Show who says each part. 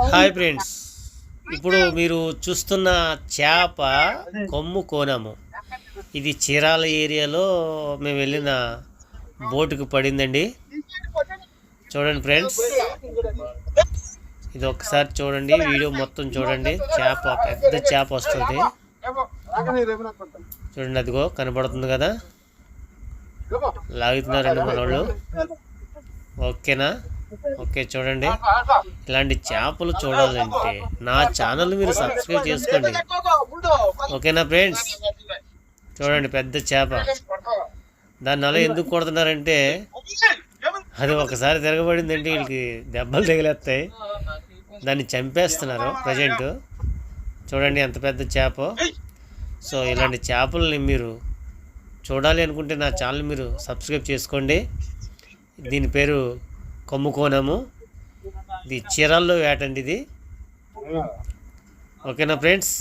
Speaker 1: Hi friends. ఇప్పుడు మీరు చూస్తున్న చేప కొమ్ము కోనము. ఇది చీరాల ఏరియాలో మేము వెళ్ళిన బోటుకు పడిందండి. చూడండి ఫ్రెండ్స్. ఇది ఒకసారి చూడండి. వీడియో మొత్తం చూడండి. చేప పెద్ద చేప వస్తుంది. చూడండి అదిగో కనబడుతుంది కదా. లాగుతున్నారండి మన వాళ్ళు ఓకేనా? ఓకే చూడండి. ఇలాంటి చేపలు చూడాలంటే నా ఛానల్ మీరు సబ్స్క్రైబ్ చేసుకోండి. ఓకేనా ఫ్రెండ్స్. చూడండి పెద్ద చేప. దాన్ని అలా ఎందుకు కొడుతున్నారంటే అది ఒకసారి తిరగబడిందంటే వీళ్ళకి దెబ్బలు తగిలేస్తాయి. దాన్ని చంపేస్తున్నారు ప్రజెంట్. చూడండి ఎంత పెద్ద చేప. సో ఇలాంటి చేపలని మీరు చూడాలి అనుకుంటే నా ఛానల్ మీరు సబ్స్క్రైబ్ చేసుకోండి. దీని పేరు కొమ్ముకోనము. ఇది చీరాల్లో వేటండి ఇది. ఓకేనా ఫ్రెండ్స్?